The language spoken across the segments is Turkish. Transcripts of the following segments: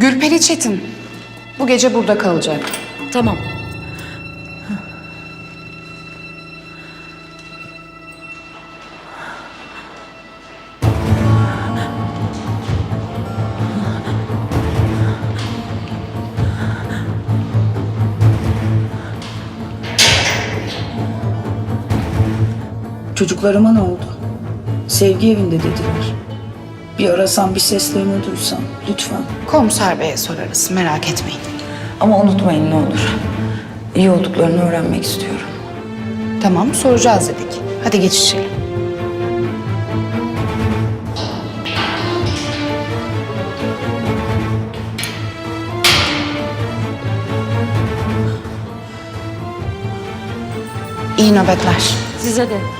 Gülperi Çetin. Bu gece burada kalacak. Tamam. Çocuklarıma ne oldu? Sevgi evinde dediler. Bir arasam bir seslerini duysam lütfen. Komiser Bey'e sorarız merak etmeyin. Ama unutmayın ne olur. İyi olduklarını öğrenmek istiyorum. Tamam soracağız dedik. Hadi geç içeri. İyi nöbetler. Size de.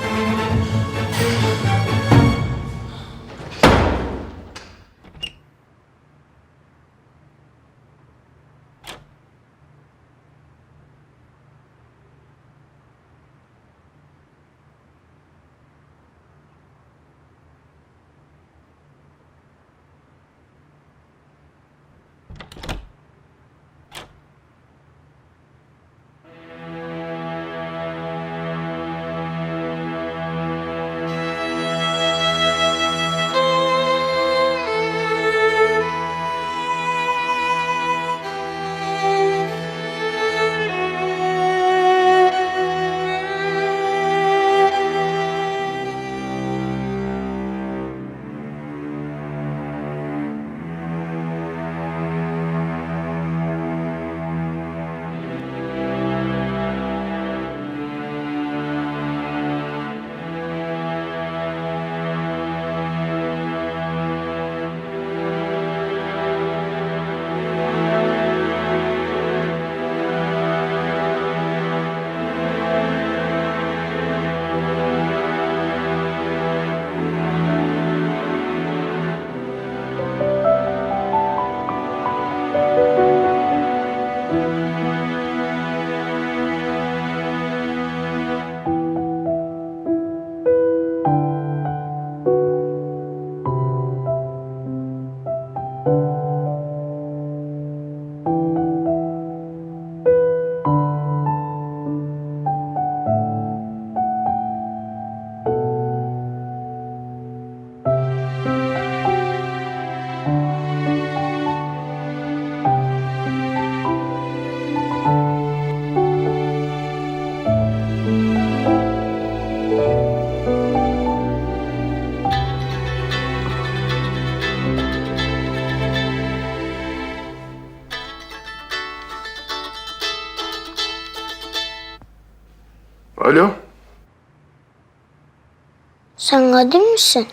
Kadir misin?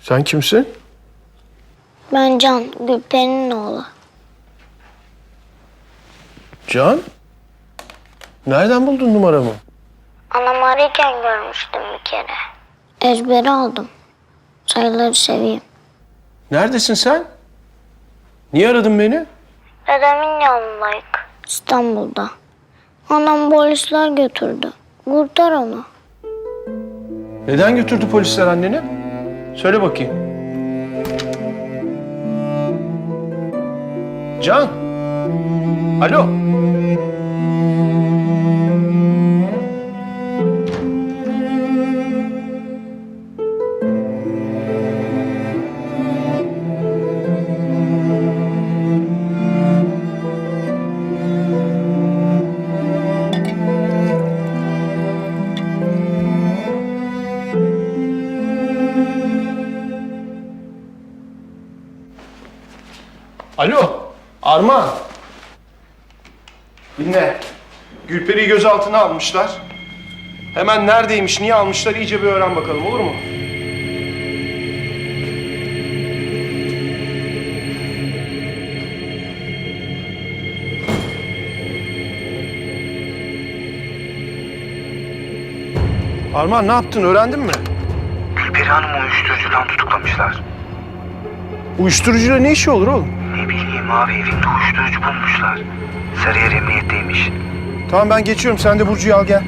Sen kimsin? Ben Can, Gülpen'in oğlu. Can. Nereden buldun numaramı? Anam ararken görmüştüm bir kere. Ezbere aldım. Sayıları seveyim. Neredesin sen? Niye aradın beni? Dedemin yanındayız. İstanbul'da. Anam polisler götürdü. Kurtar onu. Neden götürdü polisler anneni? Söyle bakayım. Can. Alo. Alo. Armağan. Dinle. Gülperi'yi gözaltına almışlar. Hemen neredeymiş, niye almışlar iyice bir öğren bakalım olur mu? Armağan ne yaptın öğrendin mi? Gülperi Hanım'ı uyuşturucudan tutuklamışlar. Uyuşturucuyla ne işi olur oğlum? Bileyim abi evinde uyuşturucu bulmuşlar. Sarıyer emniyetteymiş. Tamam ben geçiyorum sen de Burcu'yu al gel.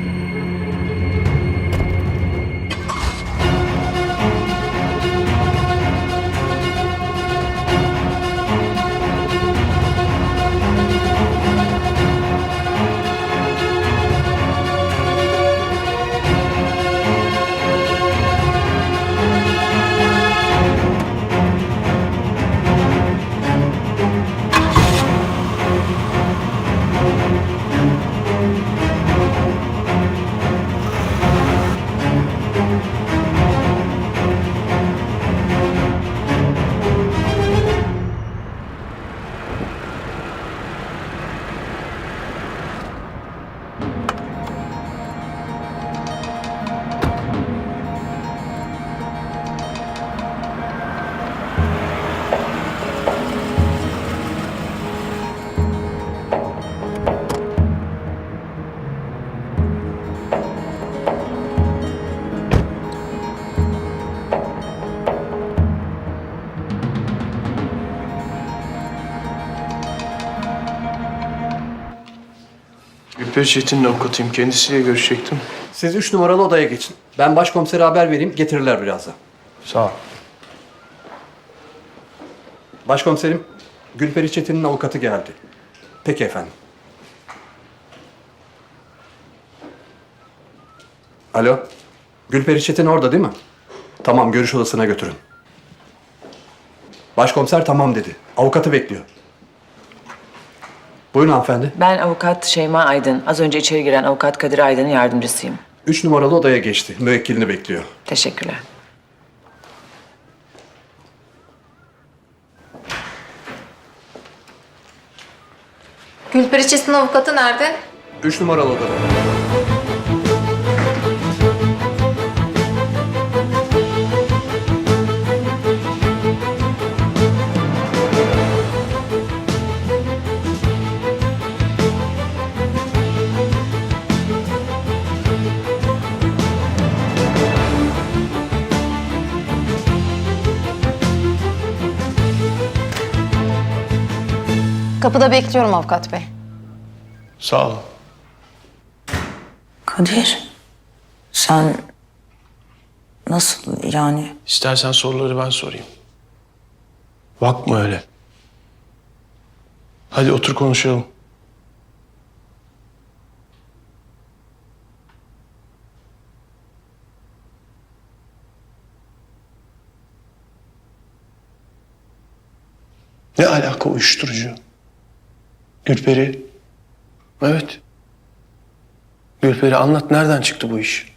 Gülperi Çetin'in avukatıyım. Kendisiyle görüşecektim. Siz üç numaralı odaya geçin. Ben başkomisere haber vereyim, getirirler birazdan. Sağ ol. Başkomiserim, Gülperi Çetin'in avukatı geldi. Peki efendim. Alo, Gülperi Çetin orada değil mi? Tamam, görüş odasına götürün. Başkomiser tamam dedi. Avukatı bekliyor. Buyurun hanımefendi. Ben avukat Şeyma Aydın. Az önce içeri giren avukat Kadir Aydın'ın yardımcısıyım. Üç numaralı odaya geçti. Müvekkilini bekliyor. Teşekkürler. Gülperi Çetin avukatı nerede? Üç numaralı odada. Kapıda bekliyorum avukat bey. Sağ ol. Kadir, sen nasıl yani? İstersen soruları ben sorayım. Bakma öyle. Hadi otur konuşalım. Ne alaka uyuşturucu? Gülperi. Evet. Gülperi anlat nereden çıktı bu iş?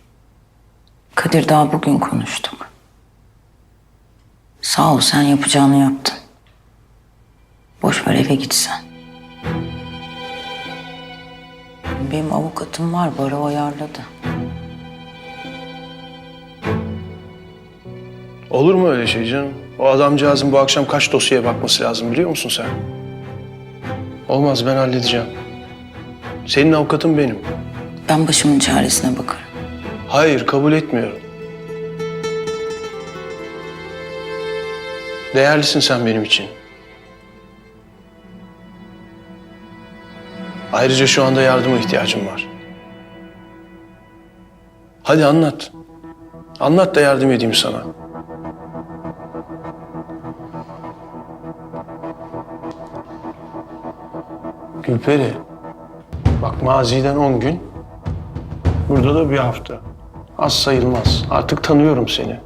Kadir daha bugün konuştuk. Sağ ol sen yapacağını yaptın. Boş ver eve git sen. Benim avukatım var, baro ayarladı. Olur mu öyle şey canım? O adamcağızın bu akşam kaç dosyaya bakması lazım biliyor musun sen? Olmaz ben halledeceğim. Senin avukatın benim. Ben başımın çaresine bakarım. Hayır kabul etmiyorum. Değerlisin sen benim için. Ayrıca şu anda yardıma ihtiyacım var. Hadi anlat. Anlat da yardım edeyim sana. Gülperi. Bak maziden on gün, burada da bir hafta. Az sayılmaz. Artık tanıyorum seni.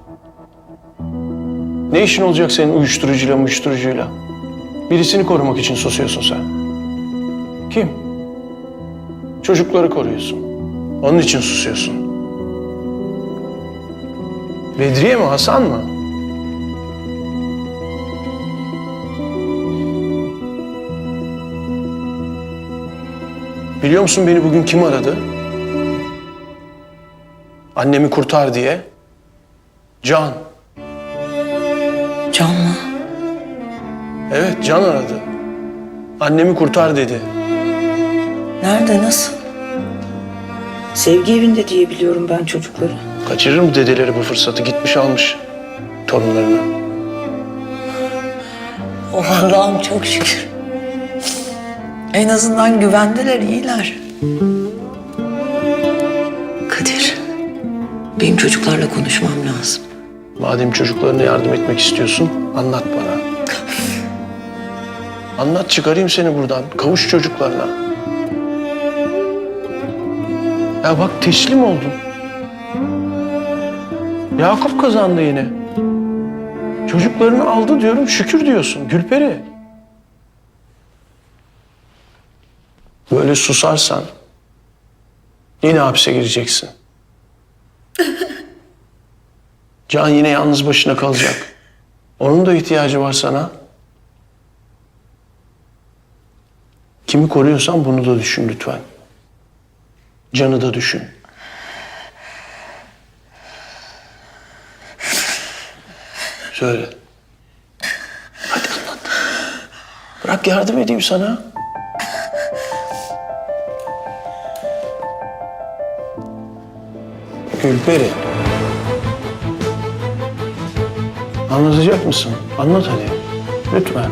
Ne işin olacak senin uyuşturucuyla uyuşturucuyla? Birisini korumak için susuyorsun sen. Kim? Çocukları koruyorsun. Onun için susuyorsun. Bedriye mi, Hasan mı? Biliyor musun beni bugün kim aradı? Annemi kurtar diye. Can. Can mı? Evet Can aradı. Annemi kurtar dedi. Nerede, nasıl? Sevgi evinde diye biliyorum ben çocukları. Kaçırır mı dedeleri bu fırsatı? Gitmiş almış torunlarını. Oh Allah'ım çok şükür. En azından güvendeler, iyiler. Kadir, benim çocuklarla konuşmam lazım. Madem çocuklarına yardım etmek istiyorsun, anlat bana. Anlat çıkarayım seni buradan. Kavuş çocuklarına. Ya bak teslim oldun. Yakup kazandı yine. Çocuklarını aldı diyorum, şükür diyorsun. Gülperi. Böyle susarsan yine hapse gireceksin. Can yine yalnız başına kalacak. Onun da ihtiyacı var sana. Kimi koruyorsan bunu da düşün lütfen. Canı da düşün. Söyle. Hadi anlat. Bırak yardım edeyim sana. Gülperi. Anlatacak mısın? Anlat hadi. Lütfen.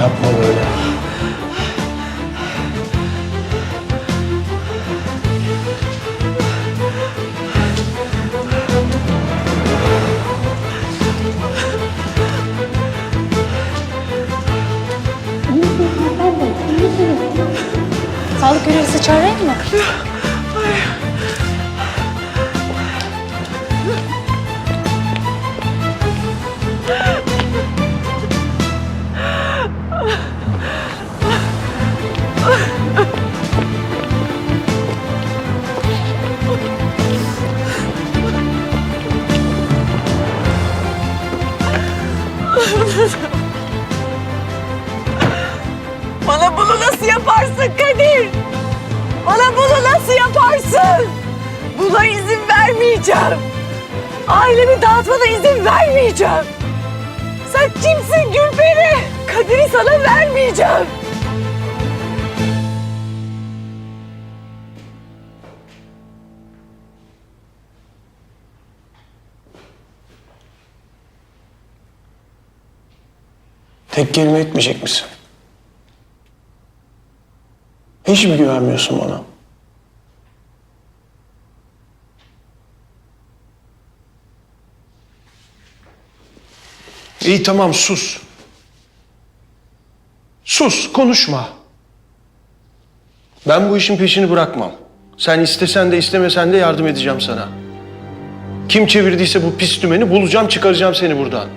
Yapma böyle. Sağlık görevlisi çağırayım mı? Ailemi dağıtmana izin vermeyeceğim. Sen kimsin Gülperi? Kadir'i sana vermeyeceğim. Tek kelime etmeyecek misin? Hiç mi güvenmiyorsun bana? İyi tamam sus. Sus, konuşma. Ben bu işin peşini bırakmam. Sen istesen de istemesen de yardım edeceğim sana. Kim çevirdiyse bu pis dümeni bulacağım, çıkaracağım seni buradan.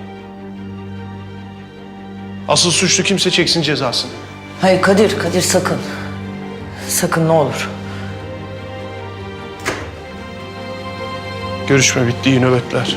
Asıl suçlu kimse çeksin cezasını. Hayır Kadir, Kadir sakın. Sakın ne olur. Görüşme bitti, iyi nöbetler.